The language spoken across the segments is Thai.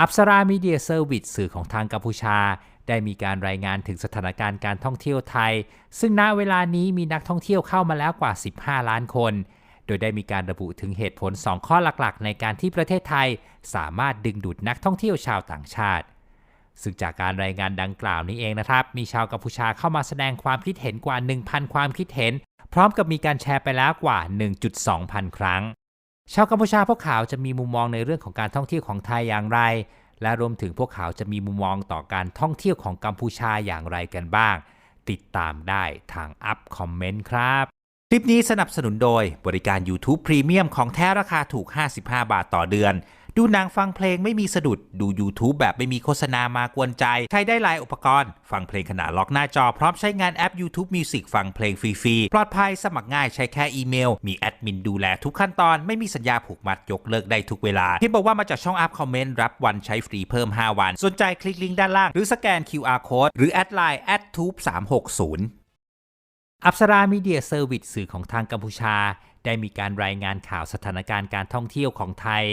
อัปสรามีเดียเซอร์วิสสื่อของทางกัมพูชา ได้มีการรายงานถึงสถานการณ์การท่องเที่ยวไทย ซึ่งณเวลานี้มีนักท่องเที่ยวเข้ามาแล้วกว่า 15 ล้านคน โดยได้มีการระบุถึงเหตุผล 2 ข้อหลักๆ ในการที่ประเทศไทย สามารถดึงดูดนักท่องเที่ยวชาวต่างชาติ ซึ่งจากการรายงานดังกล่าวนี้เองนะครับ มีชาวกัมพูชาเข้ามาแสดงความคิดเห็นกว่า 1,000 ความคิดเห็น พร้อมกับมีการแชร์ไปแล้วกว่า 1.2 พันครั้ง ชาวกัมพูชาพวกเขาจะมีมุมมองในเรื่องของการท่องเที่ยวของไทยอย่างไร และรวมถึงพวกเขาจะมีมุมมองต่อการท่องเที่ยวของกัมพูชาอย่างไรกันบ้าง ติดตามได้ทางอัพคอมเมนต์ครับ คลิปนี้สนับสนุนโดยบริการ YouTube Premium ของแท้ราคาถูก 55 บาทต่อเดือน ดูหนังฟังเพลงไม่มีสะดุด ดู YouTube แบบไม่มีโฆษณามากวนใจ ใช้ได้หลายอุปกรณ์ ฟังเพลงขณะล็อกหน้าจอ พร้อมใช้งานแอป YouTube Music ฟังเพลงฟรีๆ ปลอดภัยสมัครง่ายใช้แค่อีเมล มีแอดมินดูแลทุกขั้นตอน ไม่มีสัญญาผูกมัดยกเลิกได้ทุกเวลาที่บอกว่ามาจากช่องอัพคอมเมนต์รับวันใช้ฟรีเพิ่ม 5 วัน สนใจคลิกลิงก์ด้านล่าง หรือสแกน QR Code หรือแอดไลน์ @tube 360อัปสรามีเดียเซอร์วิสสื่อของทางกัมพูชา ได้มีการรายงานข่าวสถานการณ์การท่องเที่ยวของไทย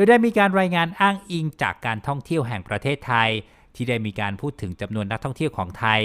ดยได้มีการรายงานอ้างอิงจากการท่องเที่ยวแห่งประเทศไทย ที่ได้มีการพูดถึงจำนวนนักท่องเที่ยวของไทย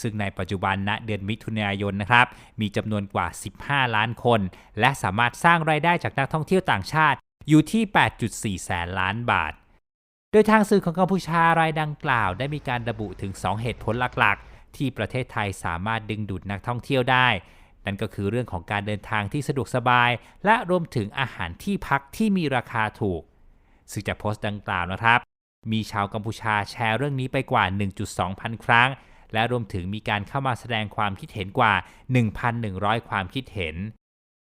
ซึ่งในปัจจุบันณเดือนมิถุนายนนะครับ มีจำนวนกว่า 15 ล้านคน และสามารถสร้างรายได้จากนักท่องเที่ยวต่างชาติอยู่ที่ 8.4 แสนล้านบาท โดยทางสื่อของกัมพูชารายดังกล่าว ได้มีการระบุถึง 2 เหตุผลหลักๆ ที่ประเทศไทยสามารถดึงดูดนักท่องเที่ยวได้ นั่นก็คือเรื่องของการเดินทางที่สะดวกสบาย และรวมถึงอาหารที่พักที่มีราคาถูก ซึ่งจากโพสต์ดังกล่าวนะครับ มีชาวกัมพูชาแชร์เรื่องนี้ไปกว่า 1.2 พันครั้ง และรวมถึงมีการเข้ามาแสดงความคิดเห็นกว่า 1,100 ความคิดเห็น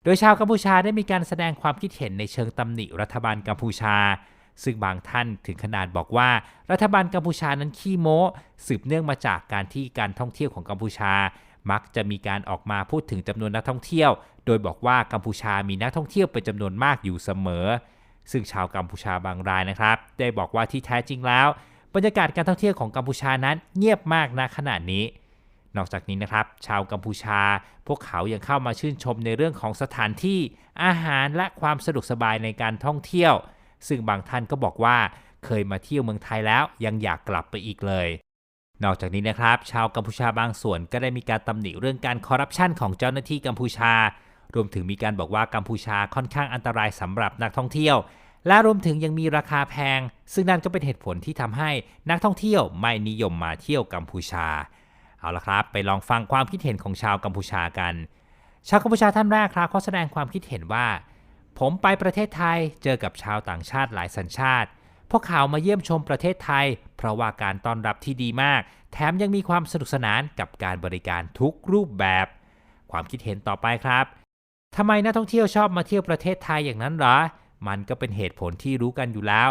โดยชาวกัมพูชาได้มีการแสดงความคิดเห็นในเชิงตำหนิรัฐบาลกัมพูชา ซึ่งบางท่านถึงขนาดบอกว่า รัฐบาลกัมพูชานั้นขี้โม้สืบเนื่องมาจากการที่การท่องเที่ยวของกัมพูชามักจะมีการออกมาพูดถึงจำนวนนักท่องเที่ยว โดยบอกว่ากัมพูชามีนักท่องเที่ยวเป็นจำนวนมากอยู่เสมอ ซึ่งชาวกัมพูชาบางรายนะครับ ได้บอกว่าที่แท้จริงแล้ว บรรยากาศการท่องเที่ยวของกัมพูชานั้นเงียบมากณขณะนี้ นอกจากนี้นะครับ ชาวกัมพูชา พวกเขายังเข้ามาชื่นชมในเรื่องของสถานที่อาหารและความสะดวกสบายในการท่องเที่ยว ซึ่งบางท่านก็บอกว่าเคยมาเที่ยวเมืองไทยแล้วยังอยากกลับไปอีกเลย นอกจากนี้นะครับ ชาวกัมพูชาบางส่วนก็ได้มีการตำหนิเรื่องการคอร์รัปชันของเจ้าหน้าที่กัมพูชา รวมถึงมีการบอกว่ากัมพูชาค่อนข้างอันตรายสำหรับนักท่องเที่ยว และรวมถึงยังมีราคาแพง ซึ่งนั่นก็เป็นเหตุผลที่ทำให้นักท่องเที่ยวไม่นิยมมาเที่ยวกัมพูชา เอาละครับ ไปลองฟังความคิดเห็นของชาวกัมพูชากัน ชาวกัมพูชาท่านแรกครับเขาแสดงความคิดเห็นว่า ผมไปประเทศไทยเจอกับชาวต่างชาติหลายสัญชาติพวกเขามาเยี่ยมชมประเทศไทย เพราะว่าการต้อนรับที่ดีมาก แถมยังมีความสนุกสนานกับการบริการทุกรูปแบบ ความคิดเห็นต่อไปครับ ทำไมนักท่องเที่ยวชอบมาเที่ยวประเทศไทยอย่างนั้นหรอ มันก็เป็นเหตุผลที่รู้กันอยู่แล้ว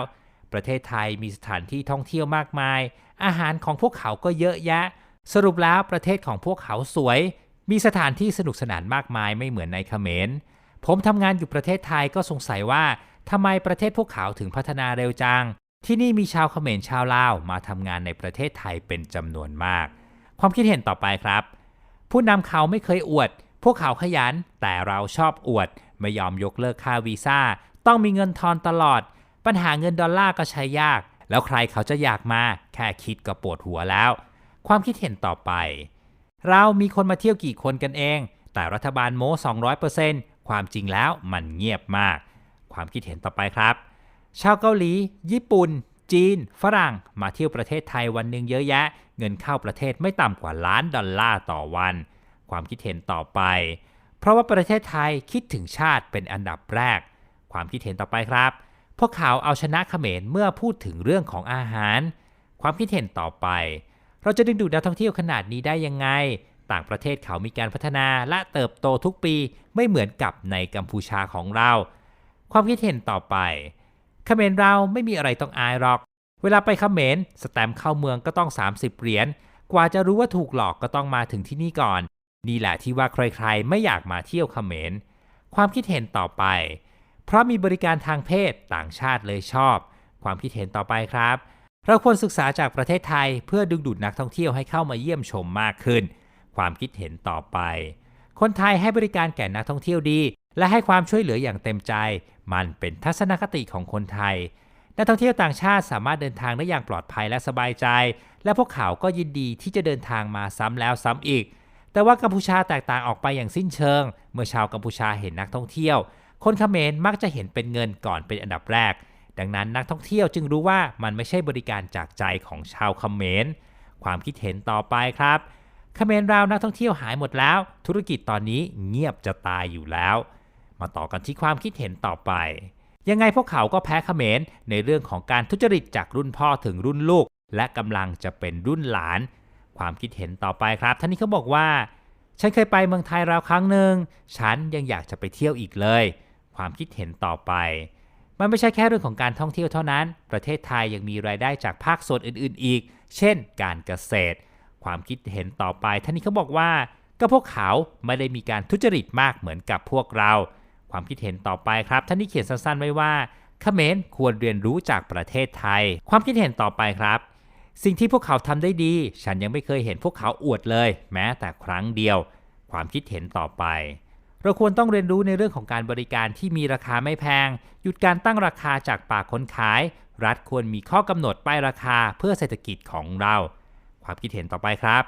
ประเทศไทยมีสถานที่ท่องเที่ยวมากมาย อาหารของพวกเขาก็เยอะแยะ สรุปแล้วประเทศของพวกเขาสวย มีสถานที่สนุกสนานมากมายไม่เหมือนในเขมร ผมทำงานอยู่ประเทศไทยก็สงสัยว่าทำไมประเทศพวกเขาถึงพัฒนาเร็วจัง ที่นี่มีชาวเขมรชาวลาวมาทำงานในประเทศไทยเป็นจำนวนมาก ความคิดเห็นต่อไปครับ ผู้นำเขาไม่เคยอวด พวกเขาขยันแต่เราชอบอวด ไม่ยอมยกเลิกค่าวีซ่า ต้องมีเงินทอนตลอด ปัญหาเงินดอลลาร์ก็ใช้ยาก แล้วใครเขาจะอยากมา แค่คิดก็ปวดหัวแล้ว ความคิดเห็นต่อไป เรามีคนมาเที่ยวกี่คนกันเอง แต่รัฐบาลโม้200%ความจริงแล้วมันเงียบมาก ความคิดเห็นต่อไปครับ ชาวเกาหลี ญี่ปุ่น จีน ฝรั่ง มาเที่ยวประเทศไทยวันหนึ่งเยอะแยะ เงินเข้าประเทศไม่ต่ำกว่าล้านดอลลาร์ต่อวัน ความคิดเห็นต่อไป เพราะว่าประเทศไทยคิดถึงชาติเป็นอันดับแรก ความคิดเห็นต่อไปครับ พวกเขาเอาชนะเขมรเมื่อพูดถึงเรื่องของอาหาร ความคิดเห็นต่อไป เราจะดึงดูดนักท่องเที่ยวขนาดนี้ได้ยังไง ต่างประเทศเขามีการพัฒนาและเติบโตทุกปีไม่เหมือนกับในกัมพูชาของเรา ความคิดเห็นต่อไปเขมรเราไม่มีอะไรต้องอายหรอก เวลาไปเขมรสแตมเข้าเมืองก็ต้อง 30 เหรียญ กว่าจะรู้ว่าถูกหลอกก็ต้องมาถึงที่นี่ก่อน นี่แหละที่ว่าใครๆ ไม่อยากมาเที่ยวเขมร ความคิดเห็นต่อไป เพราะมีบริการทางเพศต่างชาติเลยชอบ ความคิดเห็นต่อไปครับ เราควรศึกษาจากประเทศไทยเพื่อดึงดูดนักท่องเที่ยวให้เข้ามาเยี่ยมชมมากขึ้น ความคิดเห็นต่อไป คนไทยให้บริการแก่นักท่องเที่ยวดี และให้ความช่วยเหลืออย่างเต็มใจ มันเป็นทัศนคติของคนไทยนักท่องเที่ยวต่างชาติสามารถเดินทางได้อย่างปลอดภัยและสบายใจ และพวกเขาก็ยินดีที่จะเดินทางมาซ้ำแล้วซ้ำอีก แต่ว่ากัมพูชาแตกต่างออกไปอย่างสิ้นเชิง เมื่อชาวกัมพูชาเห็นนักท่องเที่ยว คนเขมรมักจะเห็นเป็นเงินก่อนเป็นอันดับแรก ดังนั้นนักท่องเที่ยวจึงรู้ว่ามันไม่ใช่บริการจากใจของชาวเขมร ความคิดเห็นต่อไปครับเขมรราวนักท่องเที่ยวหายหมดแล้ว ธุรกิจตอนนี้เงียบจะตายอยู่แล้ว มาต่อกันที่ความคิดเห็นต่อไป ยังไงพวกเขาก็แพ้เขมรในเรื่องของการทุจริตจากรุ่นพ่อถึงรุ่นลูก และกำลังจะเป็นรุ่นหลาน ความคิดเห็นต่อไปครับ ท่านนี้เขาบอกว่า ฉันเคยไปเมืองไทยราวครั้งหนึ่งฉันยังอยากจะไปเที่ยวอีกเลย ความคิดเห็นต่อไป มันไม่ใช่แค่เรื่องของการท่องเที่ยวเท่านั้น ประเทศไทยยังมีรายได้จากภาคส่วนอื่น ๆ อีก เช่น การเกษตร ความคิดเห็นต่อไป ท่านนี้เขาบอกว่าก็พวกเขาไม่ได้มีการทุจริตมากเหมือนกับพวกเรา ความคิดเห็นต่อไปครับ ท่านนี้เขียนสั้นๆไว้ว่าเขมรควรเรียนรู้จากประเทศไทย ความคิดเห็นต่อไปครับ สิ่งที่พวกเขาทำได้ดี ฉันยังไม่เคยเห็นพวกเขาอวดเลย แม้แต่ครั้งเดียว ความคิดเห็นต่อไป เราควรต้องเรียนรู้ในเรื่องของการบริการที่มีราคาไม่แพง หยุดการตั้งราคาจากปากคนขาย รัฐควรมีข้อกำหนดป้ายราคาเพื่อเศรษฐกิจของเรา ความคิดเห็นต่อไปครับ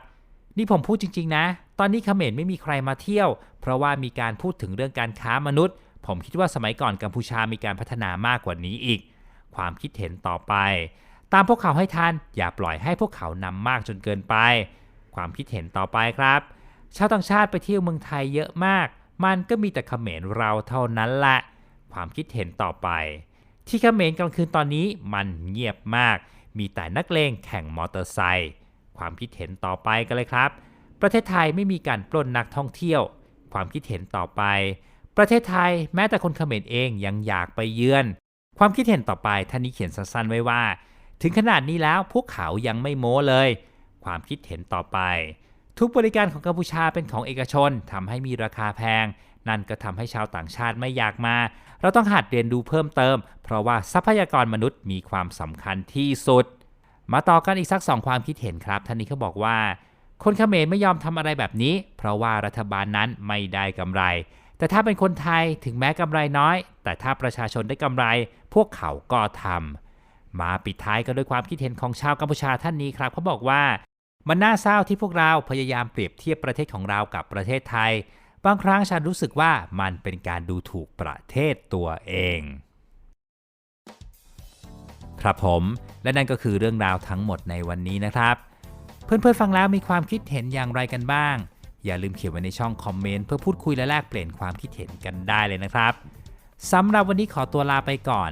นี่ผมพูดจริง ๆ นะ ตอนนี้เขมรไม่มีใครมาเที่ยว เพราะว่ามีการพูดถึงเรื่องการค้ามนุษย์ ผมคิดว่าสมัยก่อนกัมพูชามีการพัฒนามากกว่านี้อีก ความคิดเห็นต่อไป ตามพวกเขาให้ทันอย่าปล่อยให้พวกเขานำมากจนเกินไป ความคิดเห็นต่อไปครับ ชาวต่างชาติไปเที่ยวเมืองไทยเยอะมาก มันก็มีแต่เขมรเราเท่านั้นแหละความคิดเห็นต่อไป ที่เขมรกลางคืนตอนนี้มันเงียบมาก มีแต่นักเลงแข่งมอเตอร์ไซค์ความคิดเห็นต่อไปกันเลยครับ ประเทศไทยไม่มีการปล้นนักท่องเที่ยว ความคิดเห็นต่อไป ประเทศไทยแม้แต่คนเขมรเองยังอยากไปเยือน ความคิดเห็นต่อไปท่านนี้เขียนสั้นๆไว้ว่า ถึงขนาดนี้แล้วพวกเขายังไม่โม้เลย ความคิดเห็นต่อไป ทุกบริการของกัมพูชาเป็นของเอกชนทำให้มีราคาแพง นั่นก็ทำให้ชาวต่างชาติไม่อยากมา เราต้องหัดเรียนรู้เพิ่มเติม เพราะว่าทรัพยากรมนุษย์มีความสำคัญที่สุด มาต่อกันอีกสักสองความคิดเห็นครับท่านนี้เขาบอกว่า คนเขมรไม่ยอมทำอะไรแบบนี้ เพราะว่ารัฐบาลนั้นไม่ได้กำไรแต่ถ้าเป็นคนไทยถึงแม้กำไรน้อย แต่ถ้าประชาชนได้กำไร พวกเขาก็ทำ มาปิดท้ายกันด้วยความคิดเห็นของชาวกัมพูชาท่านนี้ครับเขาบอกว่ามันน่าเศร้าที่พวกเราพยายามเปรียบเทียบประเทศของเรากับประเทศไทย บางครั้งฉันรู้สึกว่ามันเป็นการดูถูกประเทศตัวเอง ครับผมและนั่นก็คือเรื่องราวทั้งหมดในวันนี้นะครับ เพื่อนๆฟังแล้วมีความคิดเห็นอย่างไรกันบ้าง อย่าลืมเขียนไว้ในช่องคอมเมนต์เพื่อพูดคุยและแลกเปลี่ยนความคิดเห็นกันได้เลยนะครับสำหรับวันนี้ขอตัวลาไปก่อน